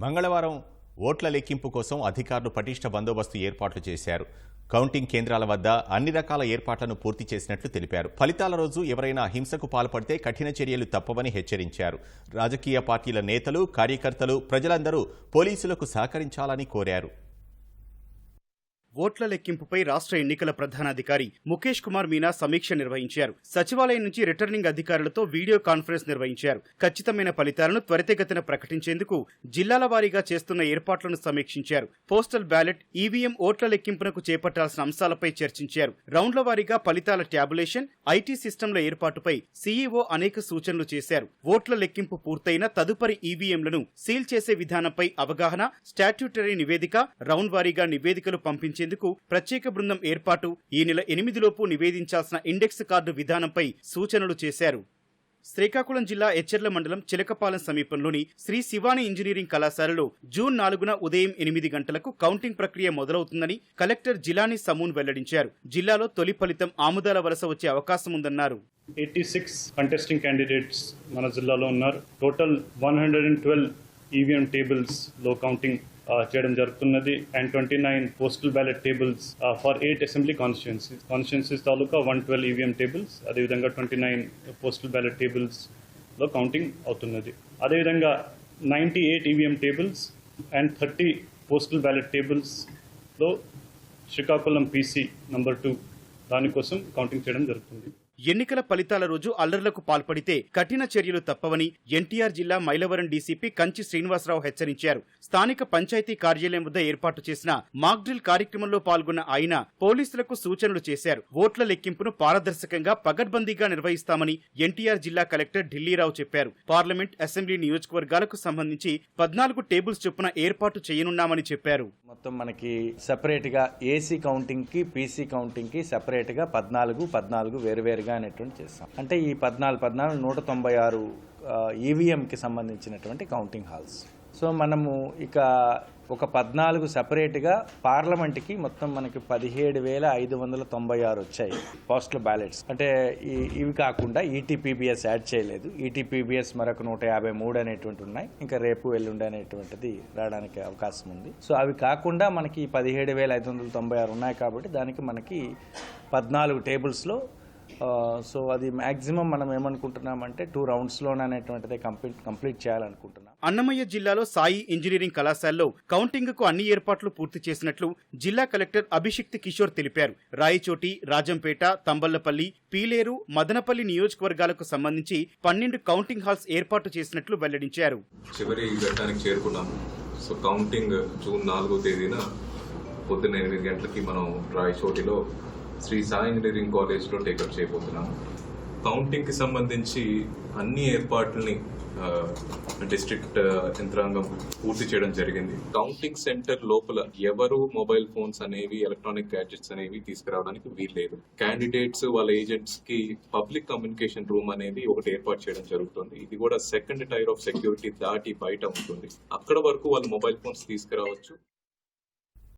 మంగళవారం ఓట్ల లెక్కింపు కోసం అధికారులు పటిష్ట బందోబస్తు ఏర్పాట్లు చేశారు. కౌంటింగ్ కేంద్రాల వద్ద అన్ని రకాల ఏర్పాట్లను పూర్తి చేసినట్లు తెలిపారు. ఫలితాల రోజు ఎవరైనా హింసకు పాల్పడితే కఠిన చర్యలు తప్పవని హెచ్చరించారు. రాజకీయ పార్టీల నేతలు కార్యకర్తలు ప్రజలందరూ పోలీసులకు సహకరించాలని కోరారు. ఓట్ల లెక్కింపుపై రాష్ట్ర ఎన్నికల ప్రధానాధికారి ముఖేష్ కుమార్ మీనా సమీక్ష నిర్వహించారు. సచివాలయం నుంచి రిటర్నింగ్ అధికారులతో వీడియో కాన్ఫరెన్స్ నిర్వహించారు. ఖచ్చితమైన ఫలితాలను త్వరితగతిన ప్రకటించేందుకు జిల్లాల వారీగా చేస్తున్న ఏర్పాట్లను సమీక్షించారు. పోస్టల్ బ్యాలెట్ ఈవీఎం ఓట్ల లెక్కింపునకు చేపట్టాల్సిన అంశాలపై చర్చించారు. రౌండ్ల వారీగా ఫలితాల ట్యాబులేషన్ ఐటీ సిస్టంల ఏర్పాటుపై సీఈఓ అనేక సూచనలు చేశారు. ఓట్ల లెక్కింపు పూర్తయిన తదుపరి ఈవీఎంలను సీల్ చేసే విధానంపై అవగాహన స్టాట్యూటరీ నివేదిక రౌండ్ వారీగా నివేదికలు పంపించేందుకు ప్రత్యేక బృందం ఏర్పాటు. ఈ నెల ఎనిమిదిలోపు నివేదించాల్సిన ఇండెక్స్ కార్డు విధానంపై సూచనలు చేశారు. శ్రీకాకుళం జిల్లా ఎచ్చెర్ల మండలం చిలకపాలెం సమీపంలోని శ్రీ శివాని ఇంజనీరింగ్ కళాశాలలో జూన్ నాలుగున ఉదయం ఎనిమిది గంటలకు కౌంటింగ్ ప్రక్రియ మొదలవుతుందని కలెక్టర్ జిలాని సమూన్ వెల్లడించారు. జిల్లాలో తొలి ఫలితం ఆముదాల వలస వచ్చే అవకాశం ఉందన్నారు. ఎయిటీ సిక్స్ కంటెస్టింగ్ క్యాండిడేట్స్ మన జిల్లాలో ఉన్నారు. Total one hundred and twelve EVM టేబుల్స్లో counting చేయడం జరుగుతున్నది. And twenty nine postal ballot tables for eight assembly constituencies constituencies taluka one twelve EVM tables అదేవిధంగా ట్వంటీ నైన్ పోస్టల్ బ్యాలెట్ టేబుల్స్లో counting అవుతున్నది. అదేవిధంగా ninety eight EVM tables and thirty postal ballot టేబుల్స్లో Srikakulam PC number two దానికోసం counting చేయడం జరుగుతుంది. ఎన్నికల ఫలితాల రోజు అల్లర్లకు పాల్పడితే కఠిన చర్యలు తప్పవని ఎన్టీఆర్ జిల్లా మైలవరం డీసీపీ కంచి శ్రీనివాసరావు హెచ్చరించారు. స్థానిక పంచాయతీ కార్యాలయం వద్ద ఏర్పాటు చేసిన మాక్డ్రిల్ కార్యక్రమంలో పాల్గొన్న ఆయన పోలీసులకు సూచనలు చేశారు. ఓట్ల లెక్కింపును పారదర్శకంగా పగడ్బందీగా నిర్వహిస్తామని ఎన్టీఆర్ జిల్లా కలెక్టర్ ఢిల్లీరావు చెప్పారు. పార్లమెంట్ అసెంబ్లీ నియోజకవర్గాలకు సంబంధించి పద్నాలుగు టేబుల్స్ చొప్పున ఏర్పాటు చేయనున్నామని చెప్పారు. మొత్తం మనకి సెపరేట్గా ఏసీ కౌంటింగ్కి పీసీ కౌంటింగ్కి సెపరేట్గా పద్నాలుగు పద్నాలుగు వేరువేరుగా అనేటువంటి చేస్తాం. అంటే ఈ పద్నాలుగు పద్నాలుగు నూట తొంభై ఆరు ఈవీఎంకి సంబంధించినటువంటి కౌంటింగ్ హాల్స్ సో మనము ఇక ఒక పద్నాలుగు సపరేట్గా పార్లమెంట్కి మొత్తం మనకి పదిహేడు వేల ఐదు వందల తొంభై ఆరు వచ్చాయి పోస్టల్ బ్యాలెట్స్ అంటే ఈ- ఇవి కాకుండా ఈటీపీబీఎస్ యాడ్ చేయలేదు. ఈటీపీబీఎస్ మరొక నూట యాభై మూడు అనేటువంటి ఉన్నాయి. ఇంకా రేపు ఎల్లుండి అనేటువంటిది రావడానికి అవకాశం ఉంది. సో అవి కాకుండా మనకి పదిహేడు వేల ఐదు వందల తొంభై ఆరు ఉన్నాయి కాబట్టి దానికి మనకి పద్నాలుగు టేబుల్స్లో సో అది మ్యాక్సిమం మనం ఏమనుకుంటున్నామంటే టూ రౌండ్స్లోనే అనేటువంటిది కంప్లీట్ కంప్లీట్ చేయాలనుకుంటున్నాం. అన్నమయ్య జిల్లాలో సాయి ఇంజనీరింగ్ కళాశాలలో కౌంటింగ్కు అన్ని ఏర్పాట్లు పూర్తి చేసినట్లు జిల్లా కలెక్టర్ అభిషిక్త్ కిషోర్ తెలిపారు. రాయచోటి రాజంపేట తంబళ్ళపల్లి పీలేరు మదనపల్లి నియోజకవర్గాలకు సంబంధించి పన్నెండు కౌంటింగ్ హాల్స్ ఏర్పాటు చేసినట్లు వెల్లడించారు. చివరి ఘట్టానికి చేరుకున్నాము సో కౌంటింగ్ జూన్ నాలుగో తేదీన పొద్దున్న ఎనిమిది గంటలకి మనం రాయచోటిలో శ్రీ సాయి ఇంజనీరింగ్ కాలేజ్లో టేకప్ చేయబోతున్నాము కౌంటింగ్కి సంబంధించి అన్ని ఏర్పాట్లని డిస్ట్రిక్ట్ యంత్రాంగం పూర్తి చేయడం జరిగింది. కౌంటింగ్ సెంటర్ లోపల ఎవరు మొబైల్ ఫోన్స్ అనేవి ఎలక్ట్రానిక్ గ్యాడ్జెట్స్ అనేవి తీసుకురావడానికి వీల్లేదు. క్యాండిడేట్స్ వాళ్ళ ఏజెంట్స్కి పబ్లిక్ కమ్యూనికేషన్ రూమ్ అనేది ఒకటి ఏర్పాటు చేయడం జరుగుతుంది. ఇది కూడా సెకండ్ టైర్ ఆఫ్ సెక్యూరిటీ దాటి బయట ఉంటుంది. అక్కడ వరకు వాళ్ళు మొబైల్ ఫోన్స్ తీసుకురావచ్చు.